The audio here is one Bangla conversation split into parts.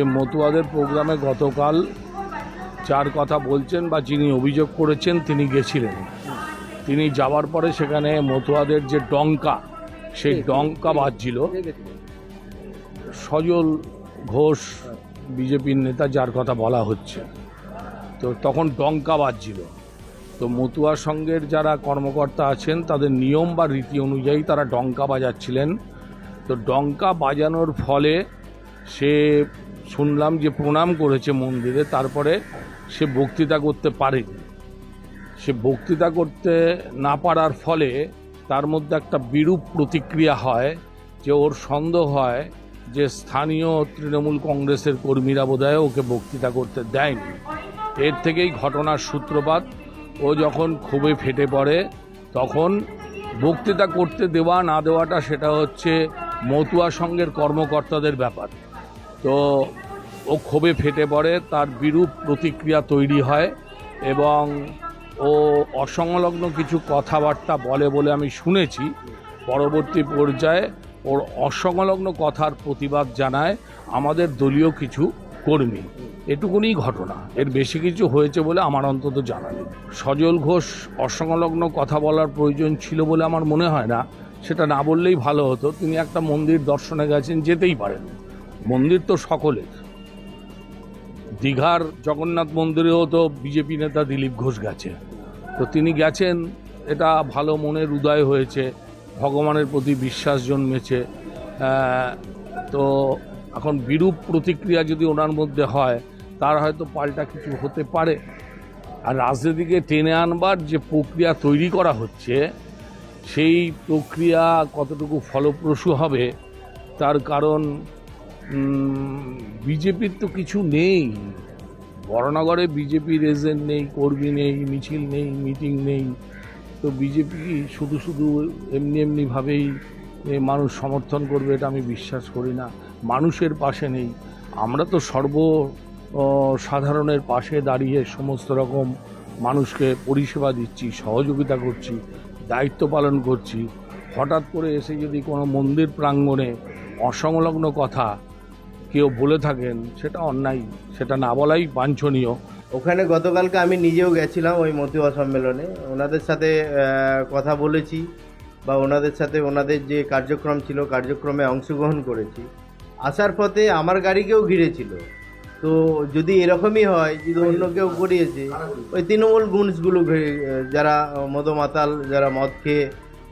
মতুয়াদের প্রোগ্রামে গতকাল যার কথা বলছেন বা যিনি অভিযোগ করেছেন তিনি গেছিলেন। তিনি যাওয়ার পরে সেখানে মতুয়াদের যে ডঙ্কা সেই ডঙ্কা বাজছিল। সজল ঘোষ বিজেপির নেতা যার কথা বলা হচ্ছে। তো তখন ডঙ্কা বাজছিল। তো মতুয়া সংঘের যারা কর্মকর্তা আছেন তাদের নিয়ম বা রীতি অনুযায়ী তারা ডঙ্কা বাজাচ্ছিলেন। তো ডঙ্কা বাজানোর ফলে সে শুনলাম যে প্রণাম করেছে মন্দিরে, তারপরে সে বক্তৃতা করতে পারেনি। সে বক্তৃতা করতে না পারার ফলে তার মধ্যে একটা বিরূপ প্রতিক্রিয়া হয় যে ওর সন্দেহ হয় যে স্থানীয় তৃণমূল কংগ্রেসের কর্মীরা বোধহয় ওকে বক্তৃতা করতে দেয়নি। এর থেকেই ঘটনার সূত্রপাত, ও যখন ক্ষোভে ফেটে পড়ে, তখন বক্তৃতা করতে দেওয়া না দেওয়াটা সেটা হচ্ছে মতুয়া সংঘের কর্মকর্তাদের ব্যাপার। তো ও ক্ষোভে ফেটে পড়ে, তার বিরূপ প্রতিক্রিয়া তৈরি হয় এবং ও অসংলগ্ন কিছু কথাবার্তা বলে বলে আমি শুনেছি। পরবর্তী পর্যায়ে ওর অসংলগ্ন কথার প্রতিবাদ জানায় আমাদের দলীয় কিছু কর্মী। এটুকুনি ঘটনা। এর বেশি কিছু হয়েছে বলে আমার অন্তত জানা নেই। সজল ঘোষ অসংলগ্ন কথা বলার প্রয়োজন ছিল বলে আমার মনে হয় না। সেটা না বললেই ভালো হতো। তিনি একটা মন্দির দর্শনে গেছেন, যেতেই পারেন মন্দির তো সকলের। দীঘার জগন্নাথ মন্দিরেও তো বিজেপি নেতা দিলীপ ঘোষ গেছে তো তিনি গেছেন, এটা ভালো মনের উদয় হয়েছে, ভগবানের প্রতি বিশ্বাস জন্মেছে। তো এখন বিরূপ প্রতিক্রিয়া যদি ওনার মধ্যে হয়, তার হয়তো পাল্টা কিছু হতে পারে। আর রাজনীতিকে টেনে আনবার যে প্রক্রিয়া তৈরি করা হচ্ছে, সেই প্রক্রিয়া কতটুকু ফলপ্রসূ হবে, তার কারণ বিজেপির তো কিছু নেই। বড়নগরে বিজেপির এজেন্ট নেই, কর্মী নেই, মিছিল নেই, মিটিং নেই। তো বিজেপি শুধু শুধু এমনি এমনিভাবেই মানুষ সমর্থন করবে, এটা আমি বিশ্বাস করি না। মানুষের পাশে নেই। আমরা তো সর্ব সাধারণের পাশে দাঁড়িয়ে সমস্ত রকম মানুষকে পরিষেবা দিচ্ছি, সহযোগিতা করছি, দায়িত্ব পালন করছি। হঠাৎ করে এসে যদি কোনো মন্দির প্রাঙ্গণে অসংলগ্ন কথা কেউ বলে থাকেন, সেটা অন্যায়, সেটা না বলাই বাঞ্ছনীয়। ওখানে গতকালকে আমি নিজেও গেছিলাম ওই মতুয়া সম্মেলনে। ওনাদের সাথে কথা বলেছি বা ওনাদের সাথে ওনাদের যে কার্যক্রম ছিল, কার্যক্রমে অংশগ্রহণ করেছি। আসার পথে আমার গাড়িকেও ঘিরেছিল। তো যদি এরকমই হয়, যদি অন্য কেউ করিয়েছে, ওই তৃণমূল গুণসগুলো যারা মদ মাতাল যারা মদ খেয়ে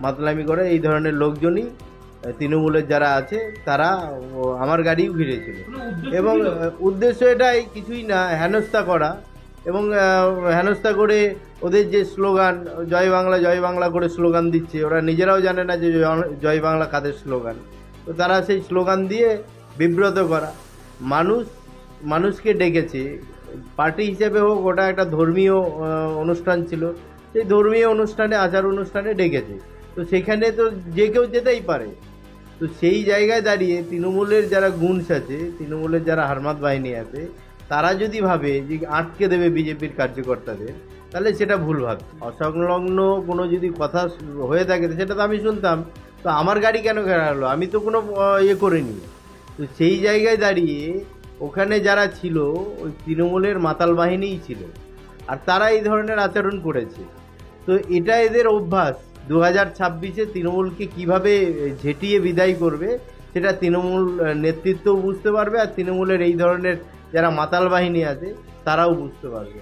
মাতলামি করে, এই ধরনের লোকজনই তৃণমূলের যারা আছে তারা আমার গাড়িও ঘিরেছিল। এবং উদ্দেশ্য এটাই কিছুই না হেনস্থা করা। এবং হেনস্থা করে ওদের যে স্লোগান জয় বাংলা জয় বাংলা করে স্লোগান দিচ্ছে ওরা নিজেরাও জানে না যে জয়- বাংলা কাদের স্লোগান। তো তারা সেই স্লোগান দিয়ে বিব্রত করা। মানুষ মানুষকে ডেকেছে। পার্টি হিসেবে হোক ওটা একটা ধর্মীয় অনুষ্ঠান ছিল। সেই ধর্মীয় অনুষ্ঠানে আচার অনুষ্ঠানে ডেকেছে। তো সেখানে তো যে কেউ যেতেই পারে। তো সেই জায়গায় দাঁড়িয়ে তৃণমূলের যারা গুণস আছে, তৃণমূলের যারা হারমাত বাহিনী আছে, তারা যদি ভাবে যে আটকে দেবে বিজেপির কার্যকর্তাদের, তাহলে সেটা ভুল ভাবে অসংলগ্ন কোনো যদি কথা হয়ে থাকে সেটা তো আমি শুনতাম। তো আমার গাড়ি কেন ঘেরা হলো আমি তো কোনো ইয়ে করিনি। তো সেই জায়গায় দাঁড়িয়ে ওখানে যারা ছিল, ওই তৃণমূলের মাতাল বাহিনীই ছিল। আর তারা এই ধরনের আচরণ করেছে। তো এটা এদের অভ্যাস। দু হাজার ছাব্বিশে তৃণমূলকে কীভাবে ঝেঁটিয়ে বিদায় করবে, সেটা তৃণমূল নেতৃত্ব নেতৃত্বও বুঝতে পারবে, আর তৃণমূলের এই ধরনের যারা মাতাল বাহিনী আছে, তারাও বুঝতে পারবে।